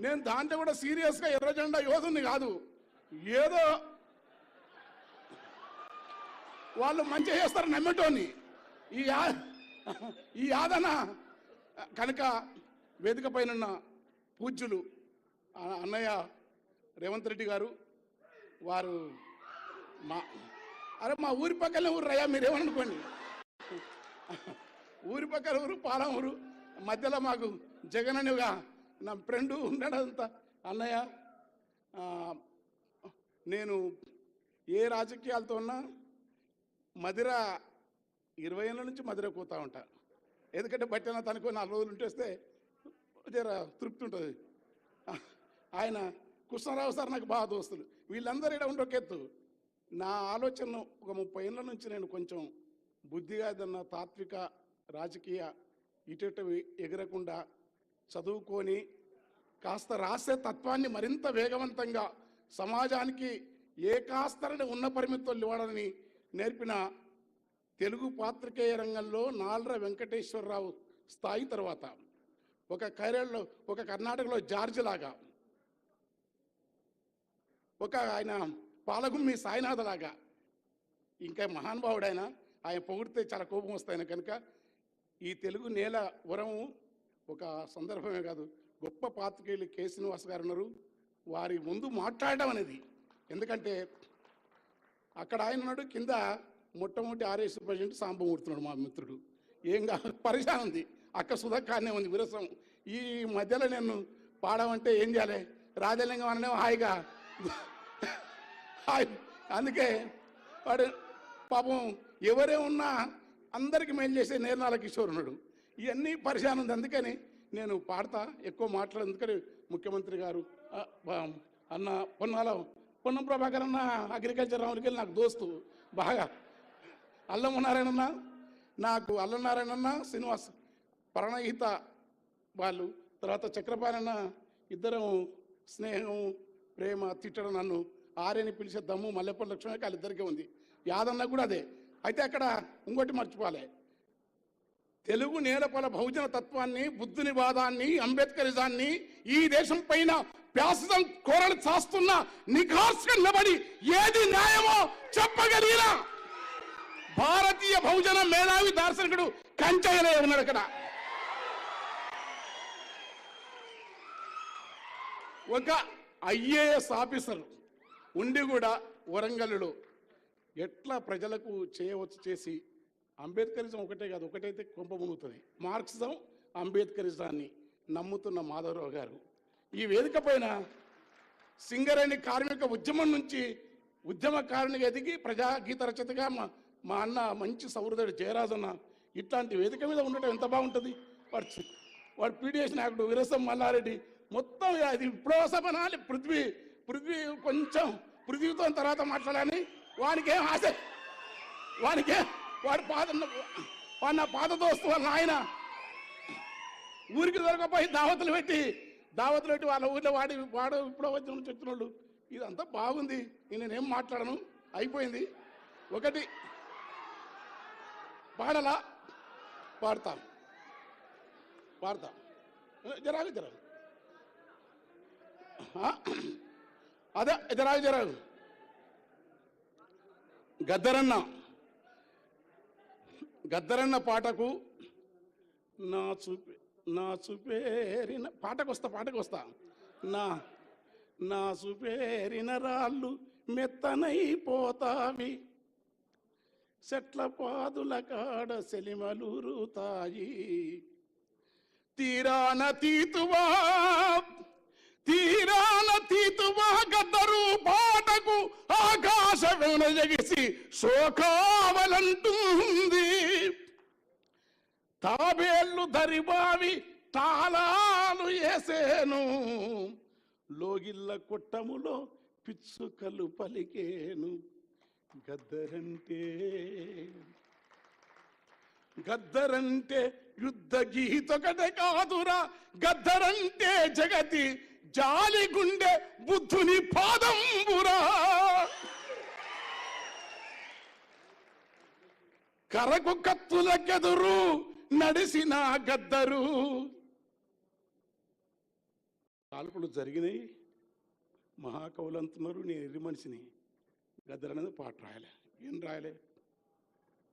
నేను దాంట్లో కూడా సీరియస్గా ఎర్ర జెండా యోధుని కాదు. ఏదో వాళ్ళు మంచిగా చేస్తారు నమ్మటోని ఈ యా- ఈ యాదన కనుక వేదిక పైన పూజ్యులు అన్నయ్య రేవంత్ రెడ్డి గారు వారు మా అరే మా ఊరి పక్కనే ఊరు రయ్యా మీరేమనుకోండి. ఊరి పక్కన ఊరు పాలం ఊరు మధ్యలో మాకు జగన్ అనేగా నా ఫ్రెండ్ ఉన్నాడంత. అన్నయ్య నేను ఏ రాజకీయాలతో ఉన్నా మదిర ఇరవై ఏళ్ళ నుంచి మదిర పోతా ఉంటా. ఎందుకంటే బట్టిన తనకు నాలుగు రోజులు ఉంటేస్తే జర తృప్తి ఉంటుంది. ఆయన కృష్ణారావు సార్ నాకు బాగా దోస్తులు. వీళ్ళందరూ ఇక్కడ ఉండొకెత్తు. నా ఆలోచన ఒక ముప్పై ఏళ్ళ నుంచి నేను కొంచెం బుద్ధిగా ఏదన్నా తాత్విక రాజకీయ ఇటు ఎగరకుండా చదువుకొని కాస్త రాసే తత్వాన్ని మరింత వేగవంతంగా సమాజానికి ఏ కాస్తరని ఉన్న పరిమితులు ఇవ్వడని నేర్పిన తెలుగు పాత్రికేయ రంగంలో నాల్ర వెంకటేశ్వరరావు స్థాయి తర్వాత. ఒక కేరళలో ఒక కర్ణాటకలో జార్జ్ లాగా. ఒక ఆయన పాలగుమ్మి సాయినాథ లాగా. ఇంకా మహానుభావుడైన ఆయన. ఆయన పొగిడితే చాలా కోపం వస్తాయన కనుక ఈ తెలుగు నేల వరము ఒక సందర్భమే కాదు. గొప్ప పాత్రికేయులు కె శ్రీనివాస్ గారు ఉన్నారు. వారి ముందు మాట్లాడడం అనేది. ఎందుకంటే అక్కడ ఆయన ఉన్నాడు. కింద మొట్టమొదటి ఆర్ఎస్ ప్రెసిడెంట్ సాంబమూర్తున్నాడు మా మిత్రుడు. ఏం కా పరిశాన్ ఉంది. అక్క సుధక్కానే ఉంది విరసం. ఈ మధ్యలో నేను పాడమంటే ఏం చేయాలి? రాజలింగం అననే హాయిగా. హాయ్. అందుకే వాడు పాపం ఎవరే ఉన్నా అందరికి మేలు చేసే నేర్నాల కిషోర్ ఉన్నాడు. ఇవన్నీ పరిశానం ఉంది. అందుకని నేను పాడతా ఎక్కువ మాట్లాడు అందుకని ముఖ్యమంత్రి గారు బా- అన్న పొన్నాల పొన్నం ప్రభాకర్ అన్న అగ్రికల్చర్ రావులకి నాకు దోస్తు బాగా. అల్లం నాకు అల్లం శ్రీనివాస్ ప్రణహిత వాళ్ళు తర్వాత చక్రపాణన్న ఇద్దరం స్నేహం ప్రేమ తిట్టడం నన్ను ఆర్యని పిలిచే దమ్ము మల్లెపల్లి లక్ష్మణ వాళ్ళిద్దరికీ ఉంది. యాదన్న కూడా అదే. అయితే అక్కడ ఇంకోటి మర్చిపోలే. తెలుగు నేలపల బహుజన తత్వాన్ని బుద్ధుని వాదాన్ని అంబేద్కరిజాన్ని ఈ దేశం పైన ప్యాసం కోరలు చాస్తున్న నిఘాస్గా నిలబడి ఏది న్యాయమో చెప్పగలిగినా భారతీయ బహుజన మేధావి దార్శనికుడు కంచయ్యలే ఉన్నాడు అక్కడ ఒక ఐఏఎస్ ఆఫీసర్ ఉండి కూడా వరంగల్లుడు ఎట్లా ప్రజలకు చేయవచ్చు చేసి అంబేద్కరిజం ఒకటే కాదు ఒకటైతే కొంప మునుగుతుంది. మార్క్సిజం అంబేద్కరిజాన్ని నమ్ముతున్న మాధవరావు గారు. ఈ వేదిక పైన సింగరేణి కార్మిక ఉద్యమం నుంచి ఉద్యమకారునిగా ఎదిగి ప్రజాగీత రచతగా మా మా అన్న మంచి సౌహృదుడు జయరాజన్న ఇట్లాంటి వేదిక మీద ఉండటం ఎంత బాగుంటుంది? వాడు వాడు పీడిఎస్ నాయకుడు వీరసం మల్లారెడ్డి మొత్తం అది విప్లవసమనాలి పృథ్వీ పృథ్వీ కొంచెం పృథ్వీతో తర్వాత మాట్లాడాలని వానికేం ఆశ వానికేం వాడు పాత వాడు నా పాత దోస్తు వాళ్ళ నాయన. ఊరికి దొరకపోయి దావతులు పెట్టి దావతులు పెట్టి వాళ్ళ ఊర్లో వాడి వాడు ఇప్పుడు వచ్చిన చెప్తున్నాడు. ఇదంతా బాగుంది. నేనేం మాట్లాడను? అయిపోయింది. ఒకటి. పాడలా? పాడతాం. పాడతాం. జరాగు జరాగు. అదే జరాగు జరాగు. గద్దరన్నా. గద్దరన్న పాటకు నా చూపే నా చూపేరిన పాటకు వస్తా పాటకు వస్తా నా నా చూపేరిన రాళ్ళు మెత్తనైపోతావి. చెట్ల పాదుల కాడ సెలిమలురుతాయి. తీరాన తీతువా తీరాన తీతువా గద్దరు పాటకు ఆకాశమున జగిసి శోకావలంటుంది. తాబేళ్ళు దరిబావి తాళాలు వేసేను లోగిళ్ళ కొట్టములో పిచ్చుకలు పలికేను. గద్దరంటే గద్దరంటే యుద్ధ గీతొకటే కాదురా. గద్దరంటే జగతి జాలి గుండె బుద్ధుని పాదంబురా. కరకు కత్తులకెదురు నడిసిన గద్దరు. కాల్పులు జరిగినాయి. మహాకవులు అంటున్నారు నేను ఎర్రి మనిషిని. గద్దరు అనేది పాట రాయలే. ఏం రాయలే?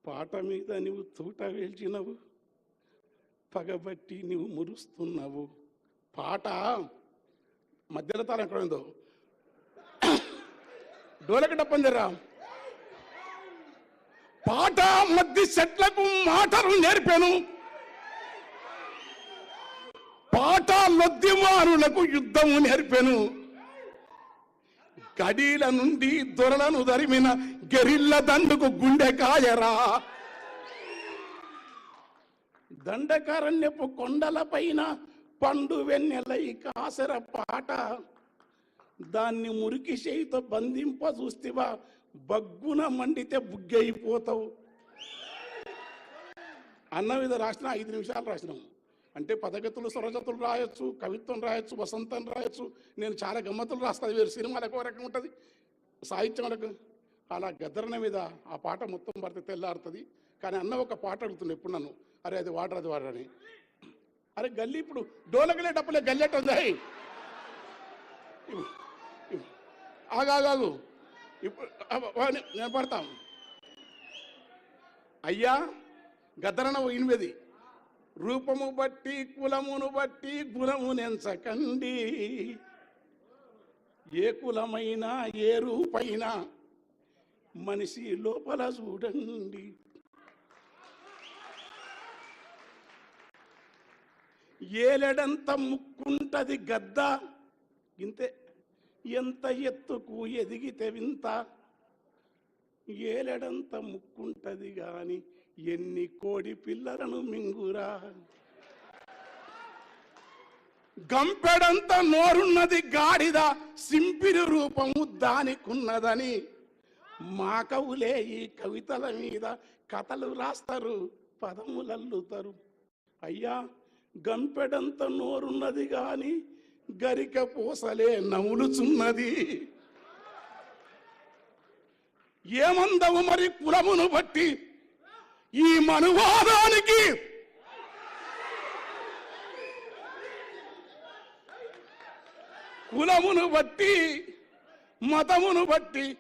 పాట మీద నువ్వు తూట వేల్చినవు. పగబట్టి నువ్వు మురుస్తున్నావు. పాట మధ్యలో తాళం ఎక్కడ ఉందో. డోలక డప్పందిరా పాట మధ్య చెట్లకు మాటలు నేర్పాను. పాట లొద్దిమారులకు యుద్ధము నేర్పాను. గడీల నుండి దొరలను దరిమిన గెరిల్ల దండుకు గుండె కాయరా. దండకారణ్యపు కొండల పైన పండు వెన్నెలై కాసర పాట. దాన్ని మురికి చేయితో బంధింప చూస్తేవా బగ్గున మండితే బుగ్గైపోతావు. అన్న మీద రాసిన ఐదు నిమిషాలు రాసినాం. అంటే పదగతులు స్వరజతులు రాయొచ్చు కవిత్వం రాయొచ్చు వసంతం రాయొచ్చు. నేను చాలా గమ్మతులు రాస్తాను. వేరు సినిమాలకు ఒక రకం ఉంటుంది. సాహిత్యం అలా గద్దరన మీద ఆ పాట మొత్తం పడితే తెల్లారుతుంది. కానీ అన్న ఒక పాట అడుగుతుంది ఎప్పుడు నన్ను. అరే అది వాడరు అది వాడరని అరే గల్లీ ఇప్పుడు డోలకలే డప్పులే గల్లెట్ ఉంది హై. ఇప్పుడు నేను పడతాం అయ్యా గద్దరన ఎనిమిది రూపము బట్టి కులమును బట్టి గుణమునెంచకండి ఏ కులమైనా ఏ రూపైనా మనిషి లోపల చూడండి. ఏలెడంత ముక్కుంటది గద్ద. ఇంతే. ఎంత ఎత్తుకు ఎదిగితే వింత? ఏలెడంత ముక్కుంటది గాని ఎన్ని కోడి పిల్లలను మింగురా? గంపెడంత నోరున్నది గాడిద సింపిరి రూపము దానికున్నదని. మా కవులే ఈ కవితల మీద కథలు రాస్తారు పదములల్లుతారు. అయ్యా గంపెడంత నోరున్నది కానీ గరిక పూసలే నములుచున్నది. ఏమందవు మరి కులమును బట్టి? ఈ మనువాదానికి? కులమును బట్టి మతమును బట్టి